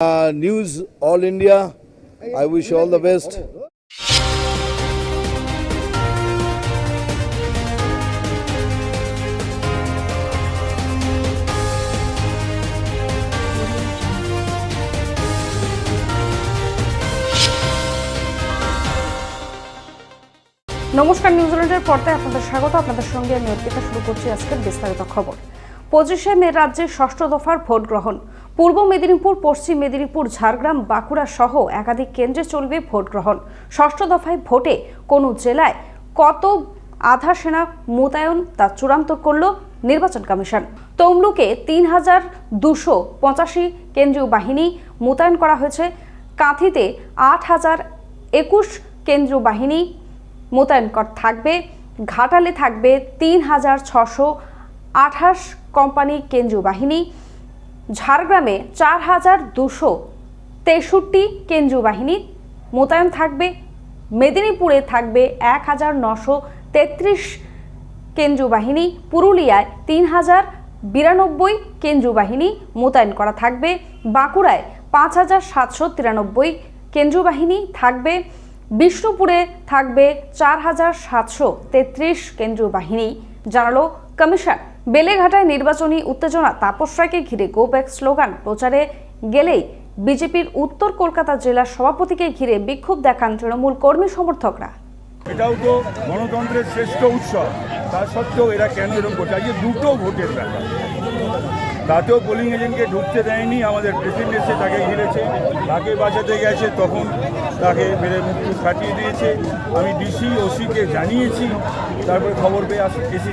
All India. I wish you all the best. নমস্কার নিউজিল্যান্ডের পর্দায় আপনাদের স্বাগত আপনাদের সঙ্গে আমি অর্পিতা শুরু করছি আজকের বিস্তারিত খবর পঁচিশে মে রাজ্যে ষষ্ঠ দফার ভোট গ্রহণ পূর্ব মেদিনীপুর, পশ্চিম মেদিনীপুর, ঝাড়গ্রাম, বাঁকুড়া সহ একাধিক কেন্দ্রে চলবে ভোট গ্রহণ। ষষ্ঠ দফায় ভোটে কোন জেলায় কত আধা সেনা মোতায়েন তা চূড়ান্ত করল নির্বাচন কমিশন। তমলুকে তিন হাজার দুশো পঁচাশি কেন্দ্রীয় বাহিনী মোতায়েন করা হয়েছে। কাঁথিতে আট হাজার একুশ কেন্দ্রীয় বাহিনী মোতায়েন থাকবে। ঘাটালে থাকবে তিন হাজার ছশো আঠাশ কোম্পানি কেন্দ্রীয় বাহিনী। ঝাড়গ্রামে চার হাজার দুশো তেষট্টি কেন্দ্রীয় বাহিনী মোতায়েন থাকবে। মেদিনীপুরে থাকবে এক হাজার নশো তেত্রিশ কেন্দ্রীয় বাহিনী। পুরুলিয়ায় তিন হাজার বিরানব্বই কেন্দ্রীয় বাহিনী মোতায়েন করা থাকবে। বাঁকুড়ায় পাঁচ হাজার সাতশো তিরানব্বই কেন্দ্রীয় বাহিনী থাকবে। বিষ্ণুপুরে থাকবে চার হাজার সাতশো তেত্রিশ কেন্দ্রীয় বাহিনী, জানালো কমিশন। বেলেঘাটায় নির্বাচনী উত্তেজনা তাপস রায়কে ঘিরে গো ব্যাক স্লোগান প্রচারে গেলেই বিজেপির উত্তর কলকাতা জেলার সভাপতিকে ঘিরে বিক্ষোভ দেখান তৃণমূল কর্মী সমর্থকরা। এটাও তো গণতন্ত্রের শ্রেষ্ঠ উৎসব। তা সত্ত্বেও এরা কেন এরকম করছে? আজকে দুটো ভোটের ব্যাপার। তাতেও পোলিং এজেন্টকে ঢুকতে দেয়নি, আমাদের প্রেসিডেন্ট এসে তাকে ঘিরেছে। তাকে বাঁচাতে গেছে, তখন তাকে মেরে মুক্তি কাটিয়ে দিয়েছে। আমি ডিসি ওসিকে জানিয়েছি, তারপরে খবর পেয়ে আসি, এসি।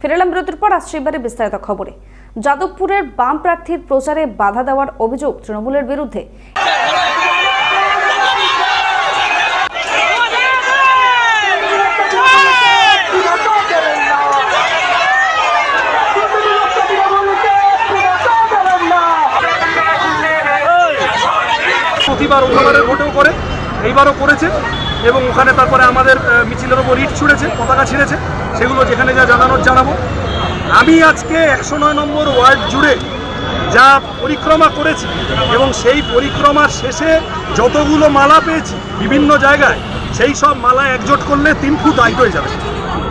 ফিরে এলাম বিরতির পর আসছে এবারে বিস্তারিত খবরে। যাদবপুরের বাম প্রার্থীর প্রচারে বাধা দেওয়ার অভিযোগ তৃণমূলের বিরুদ্ধে। প্রতিবার অন্যবারের ভোটেও করে এইবারও করেছে। এবং ওখানে তারপরে আমাদের মিছিলের ওপর ইট ছুঁড়েছে, পতাকা ছিঁড়েছে, সেগুলো যেখানে যা জানানোর জানাব। আমি আজকে একশো নয় নম্বর ওয়ার্ড জুড়ে যা পরিক্রমা করেছি এবং সেই পরিক্রমার শেষে যতগুলো মালা পেয়েছি বিভিন্ন জায়গায়, সেই সব মালা একজোট করলে তিন ফুট হাইট হয়ে যাবে।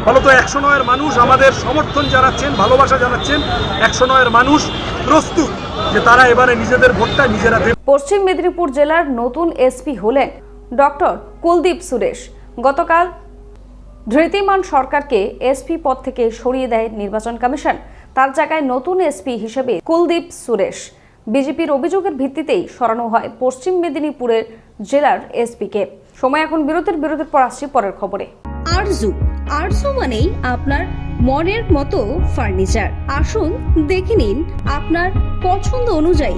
ফলত একশো নয়ের মানুষ আমাদের সমর্থন জানাচ্ছেন, ভালোবাসা জানাচ্ছেন। একশো নয়ের মানুষ প্রস্তুত যে তারা এবারে নিজেদের ভোটটা নিজেরা পশ্চিম মেদিনীপুর জেলার নতুন এসপি হলেন ডক্টর কুলদীপ সুরেশ। গতকাল ধৃতিমান সরকারকে এসপি পদ থেকে সরিয়ে দেয় নির্বাচন কমিশন। তার জায়গায় নতুন এসপি হিসেবে কুলদীপ সুরেশ। বিজেপির অভিযোগের ভিত্তিতেই সরানো হয় পশ্চিম মেদিনীপুরের জেলার এসপিকে। সময় এখন বিরতির বিরতির পর আসছি পরের খবরে। আরজু আরজু মানেই আপনার মনের মতো ফার্নিচার। আসুন দেখে নিন আপনার পছন্দ অনুযায়ী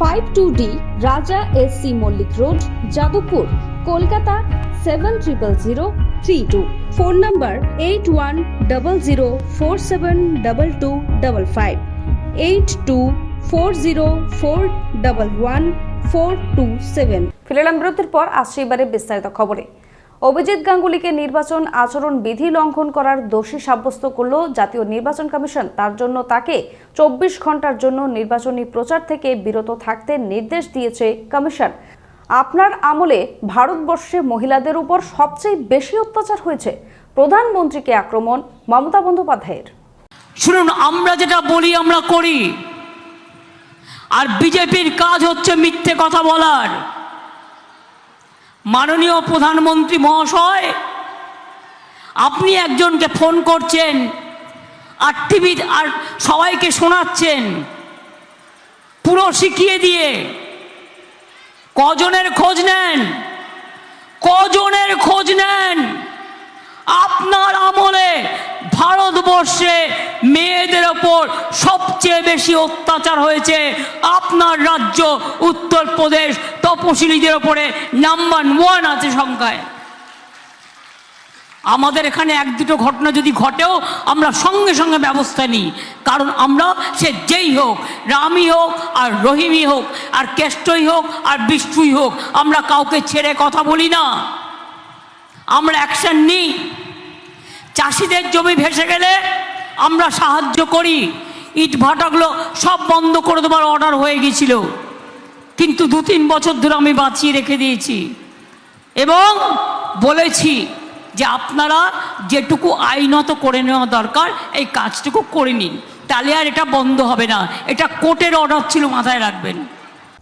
Five two D, Raja S C Mallick road, Jadavpur, Kolkata seven triple zero three two. Phone number eight one double zero four seven double two double five. Eight two four zero four double one four two seven. ফিরে পর আসছে এবারে বিস্তারিত খবরে। অভিজিৎ গাঙ্গুলিকে নির্বাচন আচরণ বিধি লঙ্ঘন করার দোষী সাব্যস্ত করল জাতীয় নির্বাচন কমিশন। তার জন্য তাকে চব্বিশ ঘণ্টার জন্য নির্বাচনী প্রচার থেকে বিরত থাকতে নির্দেশ দিয়েছে কমিশন। আপনার আমলে ভারতবর্ষে মহিলাদের উপর সবচেয়ে বেশি অত্যাচার হয়েছে। প্রধানমন্ত্রীকে আক্রমণ, মমতা বন্দ্যোপাধ্যায়ের। শুনুন, আমরা যেটা বলি, আমরা করি। আর বিজেপির কাজ হচ্ছে মিথ্যে কথা বলার। মাননীয় প্রধানমন্ত্রী মহাশয়, আপনি একজনকে ফোন করছেন আর টিভি আর সবাইকে শোনাচ্ছেন, পুরো শিখিয়ে দিয়ে। কজনের খোঁজ নেন? কজনের খোঁজ নেন? আপনার আমলে ভারতবর্ষে মেয়েদের ওপর সবচেয়ে বেশি অত্যাচার হয়েছে আপনার রাজ্য, উত্তরপ্রদেশ, তপশিলীদের ওপরে নাম্বার ওয়ান আছে সংখ্যায়। আমাদের এখানে এক দুটো ঘটনা যদি ঘটেও, আমরা সঙ্গে সঙ্গে ব্যবস্থা নিই। কারণ আমরা সে যেই হোক, রামই হোক আর রহিমই হোক, আর কেষ্টই হোক আর বিষ্ণুই হোক, আমরা কাউকে ছেড়ে কথা বলি না। আমরা অ্যাকশন নিই। চাষিদের জমি ভেসে গেলে আমরা সাহায্য করি। ইট ভাটাগুলো সব বন্ধ করে দেওয়ার অর্ডার হয়ে গেছিল কিন্তু দু তিন বছর ধরে আমি বাঁচিয়ে রেখে দিয়েছি। এবং বলেছি যে আপনারা যেটুকু আইনত করে নেওয়া দরকার, এই কাজটুকু করে নিন। তাহলে আর এটা বন্ধ হবে না। এটা কোর্টের অর্ডার ছিল, মাথায় রাখবেন।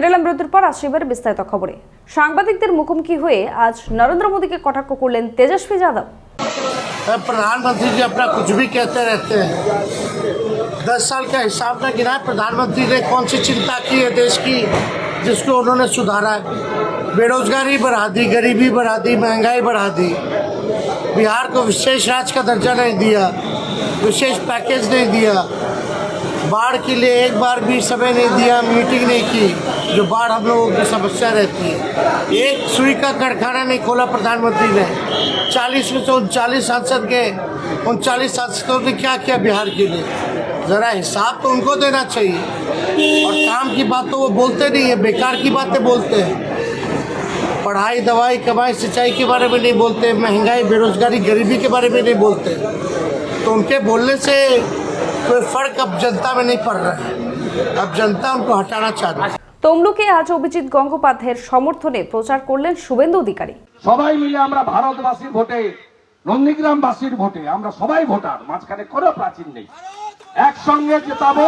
ফিরে এলাম বিরতির পর আসছি এবার বিস্তারিত খবরে সাংবাদিকদের মুখোমুখি হয়ে আজ নরেন্দ্র মোদীকে কটাক্ষ করলেন তেজস্বী যাদব प्रधानमंत्री जी अपना कुछ भी कहते रहते हैं दस साल का हिसाब न गिना है प्रधानमंत्री ने कौन सी चिंता की है देश की जिसको उन्होंने सुधारा है बेरोजगारी बढ़ा दी गरीबी बढ़ा दी महंगाई बढ़ा दी बिहार को विशेष राज्य का दर्जा नहीं दिया विशेष पैकेज नहीं दिया बाढ़ के लिए एक बार भी समय नहीं दिया मीटिंग नहीं की जो बाढ़ हम लोगों की समस्या रहती है। एक सुई का कारखाना नहीं खोला प्रधानमंत्री ने। चालीस में से उनचालीस सांसद गए। उनचालीस सांसदों ने क्या किया बिहार के लिए? ज़रा हिसाब तो उनको देना चाहिए। और काम की बात तो वो बोलते नहीं है, बेकार की बातें बोलते हैं। पढ़ाई, दवाई, कमाई, सिंचाई के बारे में नहीं बोलते, महँगाई, बेरोजगारी, गरीबी के बारे में नहीं बोलते। तो उनके बोलने से कोई फ़र्क अब जनता में नहीं पड़ रहा है। अब जनता उनको हटाना चाहती है। তমলুকে আজ অভিজিৎ গঙ্গোপাধ্যায়ের সমর্থনে প্রচার করলেন শুভেন্দু অধিকারী। সবাই মিলে আমরা ভারতবাসীর ভোটে, নন্দীগ্রামবাসীর ভোটে, আমরা সবাই ভোটার, মাঝখানে কোনো প্রাচীন নেই। একসঙ্গে জেতাবো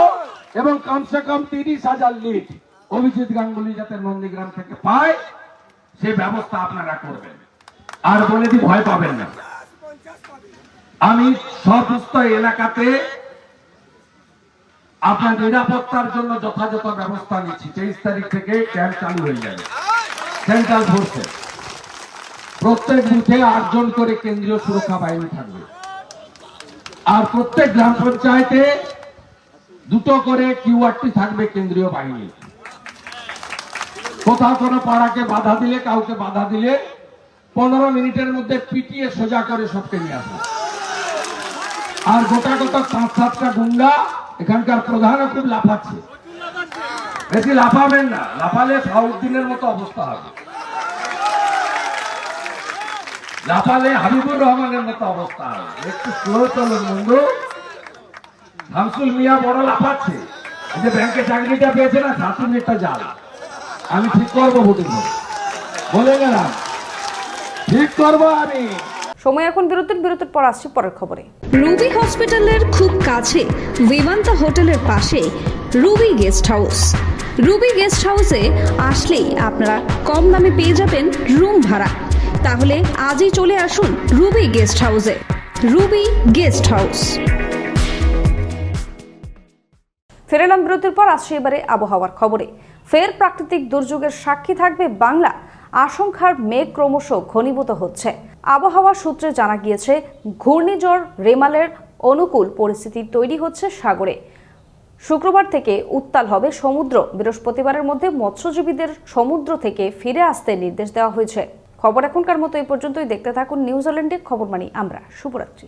এবং কমসে কম তিরিশ হাজার লিড অভিজিৎ গাঙ্গুলি যাতে নন্দীগ্রাম থেকে পায়, সে ব্যবস্থা আপনারা করবেন। আর বলে দি ভয় পাবেন না। আমি সমস্ত এলাকাতে আপনার নিরাপত্তার জন্য যথাযথ ব্যবস্থা নিচ্ছি। তেইশ তারিখ থেকে ক্যাম্প চালু হয়ে যাবে। সেন্ট্রাল ফোর্সে। প্রত্যেক বুথে আটজন করে কেন্দ্রীয় সুরক্ষা বাহিনী থাকবে। আর প্রত্যেক গ্রাম পঞ্চায়েতে দুটো করে কিউআরটি থাকবে কেন্দ্রীয় বাহিনী কোথাও কোনো পাড়াকে বাধা দিলে, কাউকে বাধা দিলে পনেরো মিনিটের মধ্যে পিটিয়ে সোজা করে সবকে নিয়ে আসবে। আর গোটা গোটা পাঁচ সাতটা গুন্ডা এখানকার প্রধানও খুব লাফাচ্ছে। বেশি লাফাবেন না, লাফালে সাউদ্দিনের মতো অবস্থা হবে। লাফালে হাবিবুর রহমানের মতো অবস্থা হবে। একটু স্লো চলুন বন্ধু। শামসুল মিয়া বড় লাফাচ্ছে। যে ব্যাংকে চাকরিটা পেয়েছে না সাত মিনিটটা জাল। আমি ঠিক করব ভোটিং। বলে গেলাম। ঠিক করব আমি। সময় এখন বিরতির বিরতির পর আসছি পরের খবরে। রুবি হসপিটালের খুব কাছে, বিমান্তা হোটেলের পাশে Ruby guest house. Ruby guest হাউসে আসলেই আপনারা কম দামে পেয়ে যাবেন রুম ভাড়া। তাহলে আজই চলে আসুন রুবি গেস্ট হাউসে। Ruby guest house. ফিরে এলাম বিরতির পর, আসছি এবারে আবহাওয়ার খবরে। ফের প্রাকৃতিক দুর্যোগের সাক্ষী থাকবে বাংলা। আশঙ্কার মেঘ ক্রমশ ঘনীভূত হচ্ছে। আবহাওয়া সূত্রে জানা গিয়েছে, ঘূর্ণিঝড় রেমালের অনুকূল পরিস্থিতি তৈরি হচ্ছে সাগরে। শুক্রবার থেকে উত্তাল হবে সমুদ্র। বৃহস্পতিবারের মধ্যে মৎস্যজীবীদের সমুদ্র থেকে ফিরে আসতে নির্দেশ দেওয়া হয়েছে। খবর এখনকার মতো এই পর্যন্তই। দেখতে থাকুন নিউজিল্যান্ডে খবর মানি আমরা শুভরাত্রি।